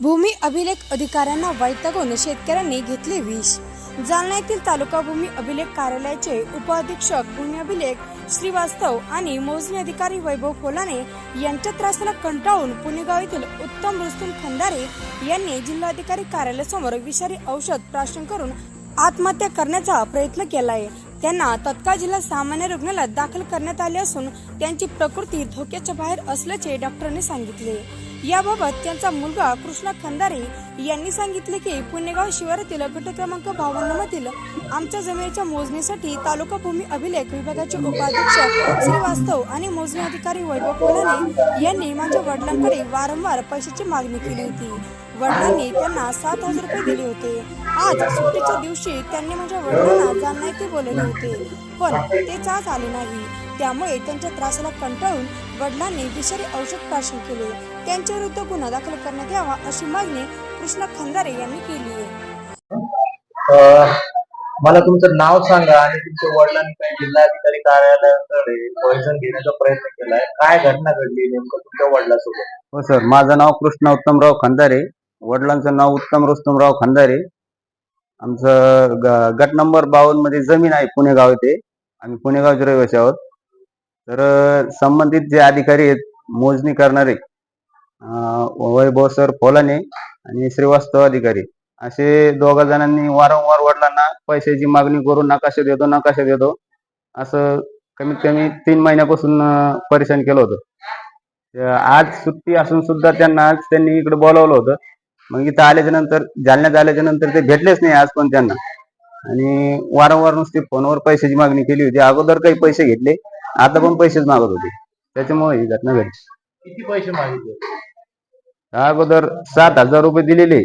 भूमी अभिलेख अधिकाऱ्यांना वैतागून शेतकऱ्यांनी घेतले विष. जालना येथील तालुका भूमी अभिलेख कार्यालयाचे उपअधीक्षक भूमी अभिलेख श्रीवास्तव आणि मोजणी अधिकारी वैभव कोलाने यांच्या त्रासाला कंटाळून पुणेगाव येथील उत्तम रुस्तुम खंदारे यांनी जिल्हाधिकारी कार्यालयासमोर विषारी औषध प्राशन करून आत्महत्या करण्याचा प्रयत्न केला आहे त्यांना तत्काळ जिल्हा सामान्य रुग्णालयात दाखल करण्यात आले असून त्यांची प्रकृती धोक्याच्या बाहेर असल्याचे डॉक्टरांनी सांगितले. याबाबत त्यांचा मुलगा कृष्णा खंदारे यांनी सांगितले की पुणेगाव शिवारातील गट क्रमांक बावन्न मधील आमच्या जमिनीच्या मोजणीसाठी तालुका भूमी अभिलेख विभागाचे उपाध्यक्ष श्रीवास्तव आणि मोजणी अधिकारी वैभव कोलाने यांनी माझ्या वडिलांकडे वारंवार पैशाची मागणी केली होती. वडिलांनी त्यांना सात हजार रुपये दिले होते. आज सुट्टीच्या दिवशी त्यांनी माझ्या वडिलांना जालना येथे बोलवले होते पण तेच आज आले नाही. त्यामुळे त्यांच्या त्रासाला कंटाळून वडिलांनी विषारी औषध प्राशन केले. त्यांच्या विरुद्ध गुन्हा दाखल करण्यात यावा अशी मागणी कृष्णा खंदारे यांनी केली आहे. अं, मला तुमचं नाव सांगा आणि तुमच्या वडिलांनी काही जिल्हाधिकारी कार्यालयाकडे पॉइझन घेण्याचा प्रयत्न केलाय. काय घटना घडली नेमकं तुमच्या वडिलांसोबत? हो सर. माझं नाव कृष्ण उत्तमराव खंदारे. वडिलांचं नाव उत्तम रुस्तमराव खंदारे. आमचं ग- गट नंबर बावन्नमध्ये जमीन आहे पुणेगाव येथे. आम्ही पुणेगावचे रहिवासी आहोत. तर संबंधित जे अधिकारी आहेत मोजणी करणारे वैभव सर फोलाने आणि श्रीवास्तव अधिकारी असे दोघा जणांनी वारंवार वडिलांना पैशाची मागणी करून नकाशा देतो नकाशा देतो असं कमीत कमी तीन महिन्यापासून परेशान केलं होतं. आज सुट्टी असून सुद्धा त्यांना आज त्यांनी इकडे बोलावलं होतं. मग इथं आल्याच्यानंतर जालन्यात आल्याच्यानंतर ते भेटलेच नाही आज पण त्यांना. आणि वारंवार नुसती फोनवर पैशाची मागणी केली होती. अगोदर काही पैसे घेतले आता पण पैसेच मागत होते. त्याच्यामुळे ही घटना घडली. किती पैसे मागितले? अगोदर सात हजार रुपये दिलेले.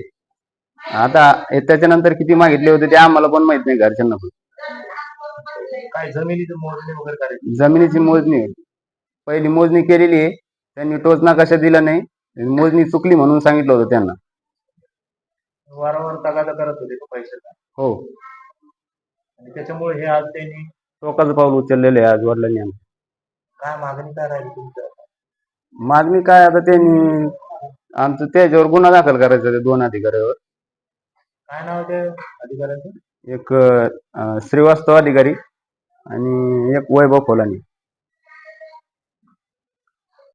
आता हे त्याच्यानंतर किती मागितले होते ते आम्हाला पण माहीत नाही घरच्यांना पण. काय जमिनीचं मोजणी वगैरे करायची? जमिनीची मोजणी. पहिली मोजणी केलेली आहे. त्यांनी टोच नकाशा दिला नाही. मोजणी चुकली म्हणून सांगितलं होतं त्यांना. वारंवार तगादा करत होते तो पैशाचा. हो. आणि त्याच्यामुळे हे आज त्यांनी टोकाचं पाऊल उचललेलं आहे आज वडिलांनी आमच्या. काय मागणी काय राहिली तुमच्या मागणी काय आता त्यांनी आमचं त्याच्यावर गुन्हा दाखल करायचा त्या दोन अधिकाऱ्यावर. काय नाव आहे त्या अधिकाऱ्यांचं? एक अं, श्रीवास्तव अधिकारी आणि एक वैभव खोलानी.